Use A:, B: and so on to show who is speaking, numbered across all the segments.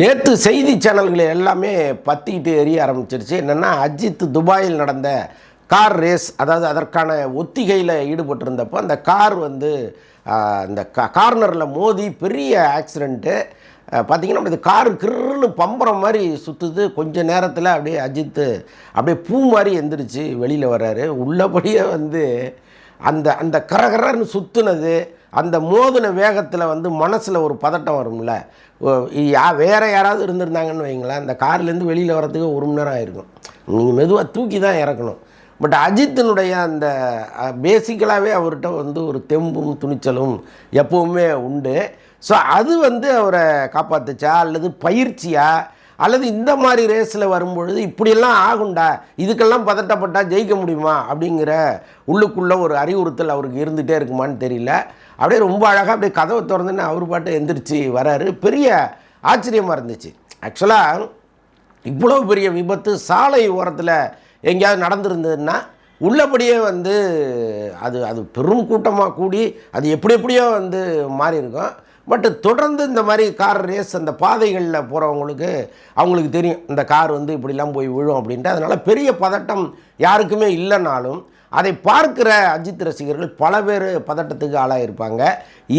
A: நேற்று செய்தி சேனல்கள் எல்லாமே பற்றிக்கிட்டு எரிய ஆரம்பிச்சிருச்சு. என்னென்னா அஜித் துபாயில் நடந்த கார் ரேஸ் அதாவது அதற்கான ஒத்திகையில் ஈடுபட்டிருந்தப்போ அந்த கார் வந்து அந்த இந்த கா கார்னரில் மோதி பெரிய ஆக்சிடெண்ட்டு பார்த்திங்கன்னா இந்த கார் கிருன்னு பம்புற மாதிரி சுற்றுது கொஞ்ச நேரத்தில் அப்படியே அஜித்து அப்படியே பூ மாதிரி எந்திரிச்சு வெளியில் வர்றாரு. உள்ளபடியே வந்து அந்த அந்த கரகரன்னு சுற்றுனது அந்த மோதின வேகத்தில் வந்து மனசில் ஒரு பதட்டம் வரும்ல. யா வேறு யாராவது இருந்திருந்தாங்கன்னு வைங்களேன் அந்த கார்லேருந்து வெளியில் வர்றதுக்கு ஒரு மணி நேரம் ஆயிருக்கும். நீங்கள் மெதுவாக தூக்கி தான் இறக்கணும். பட் அஜித்தினுடைய அந்த பேசிக்கலாகவே அவர்கிட்ட வந்து ஒரு தெம்பும் துணிச்சலும் எப்பவுமே உண்டு. ஸோ அது வந்து அவரை காப்பாற்றுச்சா அல்லது பயிற்சியாக அல்லது இந்த மாதிரி ரேஸில் வரும்பொழுது இப்படியெல்லாம் ஆகுண்டா இதுக்கெல்லாம் பதட்டப்பட்டால் ஜெயிக்க முடியுமா? அப்படிங்கிற உள்ளுக்குள்ளே ஒரு அறிவுறுத்தல் அவருக்கு இருந்துகிட்டே இருக்குமான்னு தெரியல. அப்படியே ரொம்ப அழகாக அப்படியே கதவை திறந்துன்னு அவர் பாட்டு எந்திரிச்சு வராரு. பெரிய ஆச்சரியமாக இருந்துச்சு. ஆக்சுவலாக இவ்வளோ பெரிய விபத்து சாலை ஓரத்தில் எங்கேயாவது நடந்திருந்ததுன்னா உள்ளபடியே வந்து அது அது பெரும் கூட்டமாக கூடி அது எப்படி எப்படியோ வந்து மாறி இருக்கும் பட் தொடர்ந்து இந்த மாதிரி கார் ரேஸ் அந்த பாதைகளில் போகிறவங்களுக்கு அவங்களுக்கு தெரியும் இந்த கார் வந்து இப்படிலாம் போய் விழும் அப்படின்ட்டு. அதனால் பெரிய பதட்டம் யாருக்குமே இல்லைனாலும் அதை பார்க்கிற அஜித் ரசிகர்கள் பல பேர் பதட்டத்துக்கு ஆளாயிருப்பாங்க.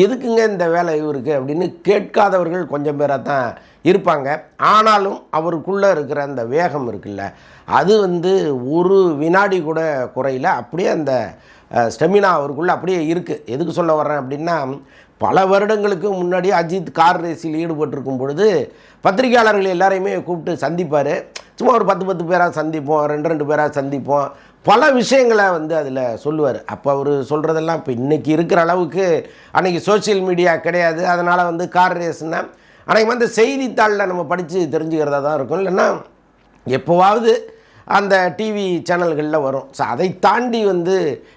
A: எதுக்குங்க இந்த வேலை இவருக்கு அப்படின்னு கேட்காதவர்கள் கொஞ்சம் பேராக தான் இருப்பாங்க. ஆனாலும் அவருக்குள்ளே இருக்கிற அந்த வேகம் இருக்குல்ல அது வந்து ஒரு வினாடி கூட குறையில். அப்படியே அந்த ஸ்டெமினா அவருக்குள்ளே அப்படியே இருக்குது எதுக்கு சொல்ல வர்றேன் அப்படின்னா பல வருடங்களுக்கு முன்னாடி அஜித் கார் ரேஸில் ஈடுபட்டிருக்கும் பொழுது பத்திரிகையாளர்கள் எல்லாரையுமே கூப்பிட்டு சந்திப்பார். சும்மா ஒரு பத்து பத்து பேராக சந்திப்போம் ரெண்டு ரெண்டு பேராக சந்திப்போம். பல விஷயங்களை வந்து அதில் சொல்லுவார். அப்போ அவர் சொல்கிறதெல்லாம் இப்போ இன்றைக்கி இருக்கிற அளவுக்கு அன்றைக்கி சோஷியல் மீடியா கிடையாது. அதனால் வந்து கார் ரேஸ்னால் அன்றைக்கி வந்து செய்தித்தாளில் நம்ம படித்து தெரிஞ்சுக்கிறதா தான் இருக்கும். இல்லைன்னா எப்போவாவது அந்த டிவி சேனல்களில் வரும். ஸோ அதை தாண்டி வந்து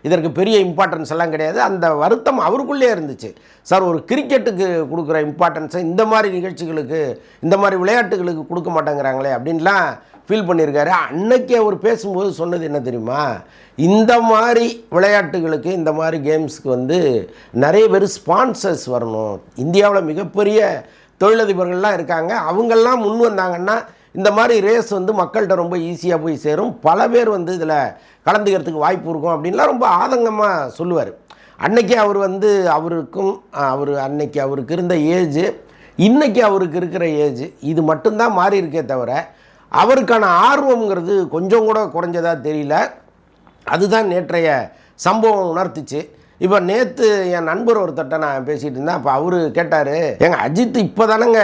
A: இதற்கு பெரிய இம்பார்ட்டன்ஸ் எல்லாம் கிடையாது. அந்த வருத்தம் அவருக்குள்ளே இருந்துச்சு. சார் ஒரு கிரிக்கெட்டுக்கு கொடுக்குற இம்பார்ட்டன்ஸை இந்த மாதிரி நிகழ்ச்சிகளுக்கு இந்த மாதிரி விளையாட்டுகளுக்கு கொடுக்க மாட்டேங்கிறாங்களே அப்படின்லாம் ஃபீல் பண்ணியிருக்காரு. அன்னைக்கு அவர் பேசும்போது சொன்னது என்ன தெரியுமா? இந்த மாதிரி விளையாட்டுகளுக்கு இந்த மாதிரி கேம்ஸ்க்கு வந்து நிறைய பேர் ஸ்பான்சர்ஸ் வரணும். இந்தியாவில் மிகப்பெரிய தொழிலதிபர்கள்லாம் இருக்காங்க. அவங்கெல்லாம் முன் வந்தாங்கன்னா இந்த மாதிரி ரேஸ் வந்து மக்கள்கிட்ட ரொம்ப ஈஸியாக போய் சேரும். பல பேர் வந்து இதில் கலந்துக்கிறதுக்கு வாய்ப்பு இருக்கும் அப்படின்லாம் ரொம்ப ஆதங்கமாக சொல்லுவார். அன்னைக்கு அவர் வந்து அவருக்கும் அவர் அன்னைக்கு அவருக்கு இருந்த ஏஜ் இன்னைக்கு அவருக்கு இருக்கிற ஏஜ் இது மட்டும்தான் மாறி இருக்கே தவிர அவருக்கான ஆர்வம்ங்கிறது கொஞ்சம் கூட குறைஞ்சதாக தெரியல. அதுதான் நேற்றைய சம்பவம் உணர்த்துச்சு. இப்போ நேற்று என் நண்பர் ஒருத்தட்ட நான் பேசிகிட்டு இருந்தேன். அப்போ அவர் கேட்டார் எங்கள் அஜித் இப்போ தானேங்க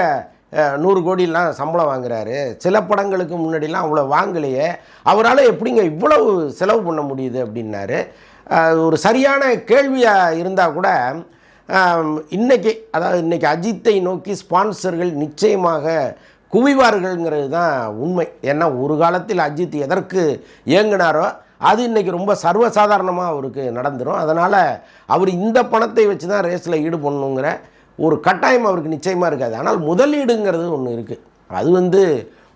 A: நூறு கோடிலாம் சம்பளம் வாங்குறாரு. சில படங்களுக்கு முன்னாடிலாம் அவ்வளோ வாங்கலையே. அவரால் எப்படிங்க இவ்வளவு செலவு பண்ண முடியுது அப்படின்னாரு. ஒரு சரியான கேள்வியாக இருந்தால் கூட இன்றைக்கி அதாவது இன்னைக்கு அஜித்தை நோக்கி ஸ்பான்சர்கள் நிச்சயமாக குவிவார்கள்ங்கிறது தான் உண்மை. ஏன்னா ஒரு காலத்தில் அஜித் எதற்கு இயங்கினாரோ அது இன்றைக்கி ரொம்ப சர்வசாதாரணமாக அவருக்கு நடந்துடும் அதனால் அவர் இந்த பணத்தை வச்சு தான் ரேஸில் ஈடுபடணுங்கிற ஒரு கட்டாயம் அவருக்கு நிச்சயமாக இருக்காது. ஆனால் முதலீடுங்கிறது ஒன்று இருக்குது அது வந்து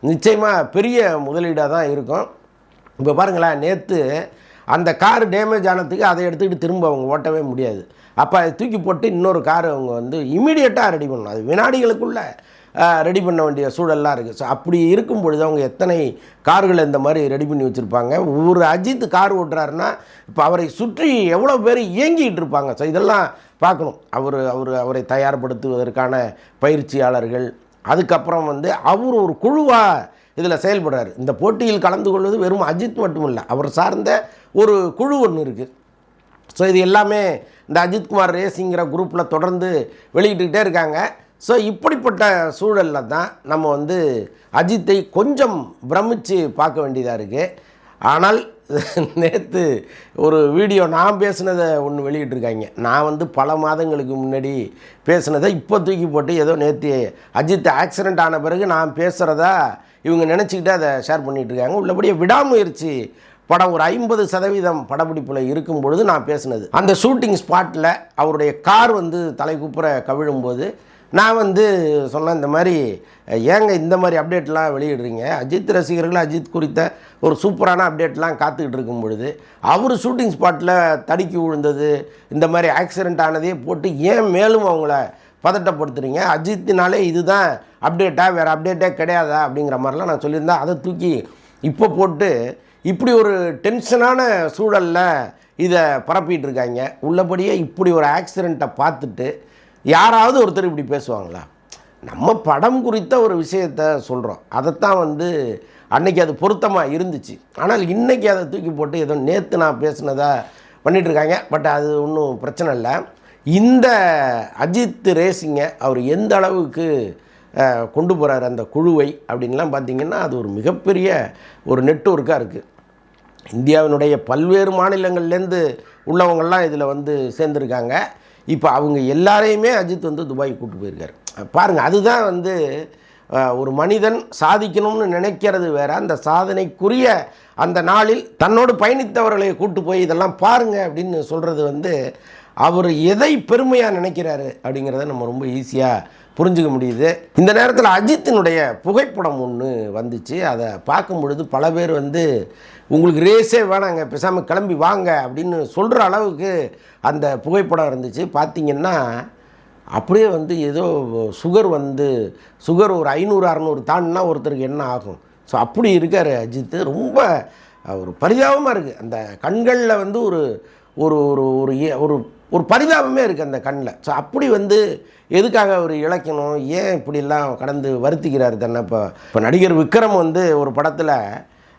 A: நிச்சயமாக பெரிய முதலீடாக தான் இருக்கும். இப்போ பாருங்களேன் நேற்று அந்த கார் டேமேஜ் ஆனதுக்கு அதை எடுத்துக்கிட்டு திரும்ப அவங்க ஓட்டவே முடியாது. அப்போ அதை தூக்கி போட்டு இன்னொரு கார் அவங்க வந்து இமீடியட்டாக ரெடி பண்ணணும். அது வினாடிகளுக்குள்ளே. ரெடி பண்ண வேண்டிய சூழல்லாம் இருக்குது ஸோ அப்படி இருக்கும் பொழுது அவங்க எத்தனை கார்களை இந்த மாதிரி ரெடி பண்ணி வச்சுருப்பாங்க? ஒரு அஜித் கார் ஓட்டுறாருன்னா இப்போ அவரை சுற்றி எவ்வளோ பேர் இயங்கிகிட்டு இருப்பாங்க? ஸோ இதெல்லாம் பார்க்கணும். அவர் அவர் அவரை தயார்படுத்துவதற்கான பயிற்சியாளர்கள் அதுக்கப்புறம் வந்து அவர் ஒரு குழுவாக இதில் செயல்படுறாரு. இந்த போட்டியில் கலந்து கொள்வது வெறும் அஜித் மட்டுமில்லை அவர் சார்ந்த ஒரு குழு ஒன்று இருக்குது ஸோ இது எல்லாமே இந்த அஜித்குமார் ரேசிங்கிற குரூப்பில் தொடர்ந்து வெளியிட்டுக்கிட்டே இருக்காங்க. ஸோ இப்படிப்பட்ட சூழலில் தான் நம்ம வந்து அஜித்தை கொஞ்சம் பிரமிச்சு பார்க்க வேண்டியதாக இருக்குது ஆனால் நேற்று ஒரு வீடியோ நான் பேசுனதை ஒன்று வெளியிட்டிருக்காங்க. நான் வந்து பல மாதங்களுக்கு முன்னாடி பேசினதை இப்போ தூக்கி போட்டு ஏதோ நேற்று அஜித் ஆக்சிடெண்ட் ஆன பிறகு நான் பேசுகிறதா இவங்க நினச்சிக்கிட்டு அதை ஷேர் பண்ணிகிட்ருக்காங்க உள்ளபடியே விடாமுயற்சி படம் ஒரு ஐம்பது சதவீதம் படப்பிடிப்பில் இருக்கும் பொழுது நான் பேசினது. அந்த ஷூட்டிங் ஸ்பாட்டில் அவருடைய கார் வந்து தலை தலைக்குப்புற கவிழும்போது நான் வந்து சொன்னேன் இந்த மாதிரி ஏங்க இந்த மாதிரி அப்டேட்லாம் வெளியிடுறீங்க? அஜித் ரசிகர்கள் அஜித் குறித்த ஒரு சூப்பரான அப்டேட்லாம் காத்துக்கிட்டு இருக்கும் பொழுது அவர் ஷூட்டிங் ஸ்பாட்டில் தடுக்கி விழுந்தது இந்த மாதிரி ஆக்சிடெண்ட் ஆனதே போட்டு ஏன் மேலும் அவங்கள பதட்டப்படுத்துறீங்க? அஜித்தினாலே இதுதான் அப்டேட்டா வேறு அப்டேட்டே கிடையாதா? அப்படிங்கிற மாதிரிலாம் நான் சொல்லியிருந்தேன் அதை தூக்கி இப்போ போட்டு இப்படி ஒரு டென்ஷனான சூழலில் இதை பரப்பிட்டு இருக்காங்க. உள்ளபடியே இப்படி ஒரு ஆக்சிடெண்ட்டை பார்த்துட்டு யாராவது ஒருத்தர் இப்படி பேசுவாங்களா? நம்ம படம் குறித்த ஒரு விஷயத்த சொல்கிறோம் அதைத்தான் வந்து அன்னைக்கு அது பொருத்தமாக இருந்துச்சு. ஆனால் இன்றைக்கி அதை தூக்கி போட்டு ஏதோ நேற்று நான் பேசுனதாக பண்ணிகிட்ருக்காங்க இருக்காங்க பட் அது ஒன்றும் பிரச்சனை இல்லை. இந்த அஜித் ரேசிங்கை அவர் எந்த அளவுக்கு கொண்டு போகிறாரு அந்த குழுவை அப்படின்லாம் பார்த்திங்கன்னா அது ஒரு மிகப்பெரிய ஒரு நெட்ஒர்க்காக இருக்குது இந்தியாவினுடைய பல்வேறு மாநிலங்கள்லேருந்து உள்ளவங்கள்லாம் இதில் வந்து சேர்ந்துருக்காங்க. இப்போ அவங்க எல்லாரையுமே அஜித் வந்து துபாய் கூப்பிட்டு போயிருக்காரு. பாருங்கள் அதுதான் வந்து ஒரு மனிதன் சாதிக்கணும்னு நினைக்கிறது வேற அந்த சாதனைக்குரிய அந்த நாளில் தன்னோடு பயணித்தவர்களை கூட்டு போய் இதெல்லாம் பாருங்க அப்படின்னு சொல்கிறது வந்து அவர் எதை பெருமையாக நினைக்கிறாரு அப்படிங்கிறத நம்ம ரொம்ப ஈஸியாக புரிஞ்சுக்க முடியுது. இந்த நேரத்தில் அஜித்தினுடைய புகைப்படம் ஒன்று வந்துச்சு. அதை பார்க்கும் பொழுது பல பேர் வந்து உங்களுக்கு ரேஸே வேணாங்க பேசாமல் கிளம்பி வாங்க அப்படின்னு சொல்கிற அளவுக்கு அந்த புகைப்படம் இருந்துச்சு. பார்த்தீங்கன்னா அப்படியே வந்து ஏதோ சுகர் வந்து சுகர் ஒரு ஐநூறு அறநூறு தாண்டினா ஒருத்தருக்கு என்ன ஆகும்? ஸோ அப்படி இருக்கார் அஜித் ரொம்ப ஒரு பரிதாபமாக இருக்குது அந்த கண்களில் வந்து ஒரு ஒரு ஒரு ஒரு ஏ- ஒரு பரிதாபமே இருக்குது அந்த கண்ணில். ஸோ அப்படி வந்து எதுக்காக அவர் இழைக்கணும்? ஏன் இப்படிலாம் கடந்து வருத்திக்கிறார் தன்னை? இப்போ இப்போ நடிகர் விக்ரம் வந்து ஒரு படத்தில்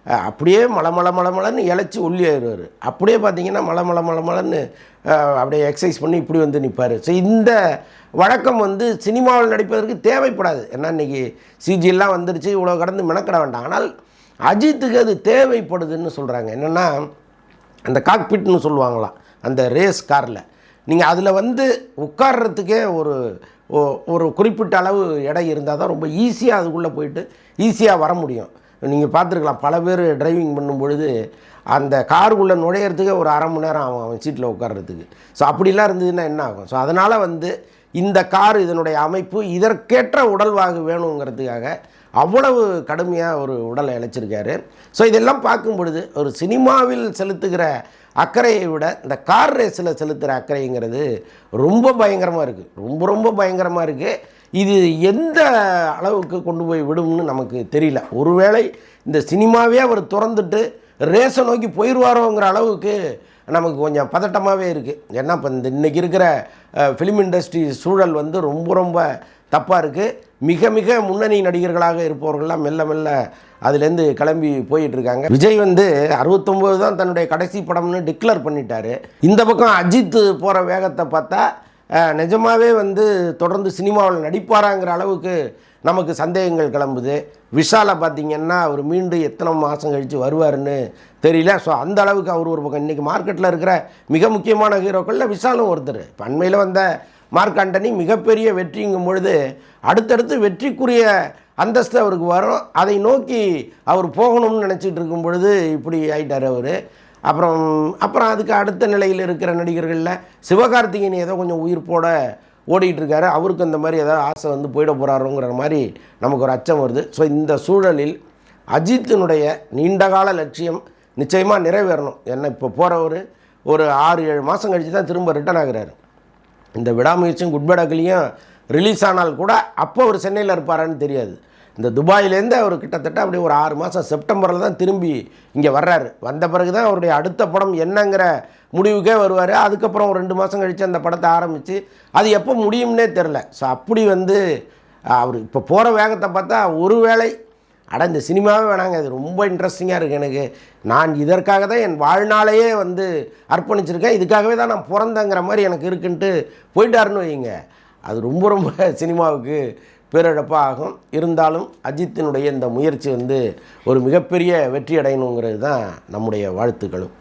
A: அப்படியே மலை மலை மலை மலைன்னு இழைச்சி ஒல்லி ஆயிடுவார் அப்படியே பார்த்தீங்கன்னா மலை மலை மலை மலைன்னு அப்படியே எக்ஸசைஸ் பண்ணி இப்படி வந்து நிற்பார் ஸோ இந்த வழக்கம் வந்து சினிமாவில் நடிப்பதற்கு தேவைப்படாது. ஏன்னா இன்றைக்கி சிஜிலாம் வந்துருச்சு இவ்வளோ கடந்து மெனக்கிட வேண்டாம். ஆனால் அஜித்துக்கு அது தேவைப்படுதுன்னு சொல்கிறாங்க என்னென்னா அந்த காக்பிட்னு சொல்லுவாங்களாம் அந்த ரேஸ் காரில் நீங்கள் அதில் வந்து உட்கார்றதுக்கே ஒரு ஒரு குறிப்பிட்ட அளவு எடை இருந்தால் தான் ரொம்ப ஈஸியாக அதுக்குள்ளே போயிட்டு ஈஸியாக வர முடியும். நீங்கள் பார்த்துருக்கலாம் பல பேர் டிரைவிங் பண்ணும் பொழுது அந்த காருக்குள்ளே நுழையிறதுக்கே ஒரு அரை மணி நேரம் ஆகும் அவன் சீட்டில் உட்கார்றதுக்கு. ஸோ அப்படிலாம் இருந்ததுன்னா என்ன ஆகும்? ஸோ அதனால் வந்து இந்த கார் இதனுடைய அமைப்பு இதற்கேற்ற உடல்வாகு வேணுங்கிறதுக்காக அவ்வளவு கடுமையாக ஒரு உடலை இழைச்சிருக்காரு ஸோ இதெல்லாம் பார்க்கும் பொழுது ஒரு சினிமாவில் செலுத்துகிற அக்கறையை விட இந்த கார் ரேஸில் செலுத்துகிற அக்கறைங்கிறது ரொம்ப பயங்கரமாக இருக்குது ரொம்ப ரொம்ப பயங்கரமாக இருக்குது இது எந்த அளவுக்கு கொண்டு போய் விடும்னு நமக்கு தெரியல. ஒருவேளை இந்த சினிமாவே அவர் திறந்துட்டு ரேஸை நோக்கி போயிடுவாரோங்கிற அளவுக்கு நமக்கு கொஞ்சம் பதட்டமாகவே இருக்குது ஏன்னா இப்போ இந்த இன்றைக்கி இருக்கிற ஃபிலிம் இண்டஸ்ட்ரி சூழல் வந்து ரொம்ப ரொம்ப தப்பாக இருக்குது மிக மிக முன்னணி நடிகர்களாக இருப்பவர்கள்லாம் மெல்ல மெல்ல அதுலேருந்து கிளம்பி போயிட்டு இருக்காங்க விஜய் வந்து அறுபத்தொம்போது தான் தன்னுடைய கடைசி படம்னு டிக்ளேர் பண்ணிட்டாரு. இந்த பக்கம் அஜித் போகிற வேகத்தை பார்த்தா நிஜமாகவே வந்து தொடர்ந்து சினிமாவில் நடிப்பாராங்கிற அளவுக்கு நமக்கு சந்தேகங்கள் கிளம்புது. விஷாலை பார்த்தீங்கன்னா அவர் மீண்டும் எத்தனை மாதம் கழித்து வருவாருன்னு தெரியல. ஸோ அந்த அளவுக்கு அவர் ஒரு பக்கம் இன்றைக்கி மார்க்கெட்டில் இருக்கிற மிக முக்கியமான ஹீரோக்களில் விஷாலும் ஒருத்தர். இப்போ அண்மையில் வந்த மார்க் ஆண்டனி மிகப்பெரிய வெற்றிங்கும் பொழுது அடுத்தடுத்து வெற்றிக்குரிய அந்தஸ்து அவருக்கு வரும். அதை நோக்கி அவர் போகணும்னு நினச்சிட்டு இருக்கும் பொழுது இப்படி ஆயிட்டார் அவர். அப்புறம் அப்புறம் அதுக்கு அடுத்த நிலையில் இருக்கிற நடிகர்களில் சிவகார்த்திகேயன் ஏதோ கொஞ்சம் உயிர்ப்போட ஓடிட்டுருக்காரு அவருக்கு அந்த மாதிரி ஏதாவது ஆசை வந்து போயிட போகிறாருங்கிற மாதிரி நமக்கு ஒரு அச்சம் வருது. ஸோ இந்த சூழலில் அஜித்தினுடைய நீண்டகால லட்சியம் நிச்சயமாக நிறைவேறணும். என்ன இப்போ போகிறவர் ஒரு ஆறு ஏழு மாதம் கழித்து தான் திரும்ப ரிட்டர்ன் ஆகிறார். இந்த விடாமுயற்சியும் குட்பேடாக்களையும் ரிலீஸ் ஆனால் கூட அப்போ அவர் சென்னையில் இருப்பாரான்னு தெரியாது. இந்த துபாயிலேருந்து அவர் கிட்டத்தட்ட அப்படியே ஒரு ஆறு மாதம் செப்டம்பரில் தான் திரும்பி இங்கே வர்றாரு. வந்த பிறகு தான் அவருடைய அடுத்த படம் என்னங்கிற முடிவுக்கே வருவார். அதுக்கப்புறம் ஒரு ரெண்டு மாதம் கழித்து அந்த படத்தை ஆரம்பித்து அது எப்போ முடியும்னே தெரில ஸோ அப்படி வந்து அவர் இப்போ போகிற வேகத்தை பார்த்தா ஒருவேளை அட இந்த சினிமாவே வேணாங்க. இது ரொம்ப இன்ட்ரெஸ்டிங்காக இருக்குது எனக்கு. நான் இதற்காக தான் என் வாழ்நாளையே வந்து அர்ப்பணிச்சிருக்கேன். இதுக்காகவே தான் நான் பிறந்தேங்கிற மாதிரி எனக்கு இருக்குன்ட்டு போயிட்டாருன்னு வைங்க அது ரொம்ப ரொம்ப சினிமாவுக்கு பேரிழப்பாக ஆகும். இருந்தாலும் அஜித்தினுடைய இந்த முயற்சி வந்து ஒரு மிகப்பெரிய வெற்றி அடையணுங்கிறது தான் நம்முடைய வாழ்த்துக்களும்.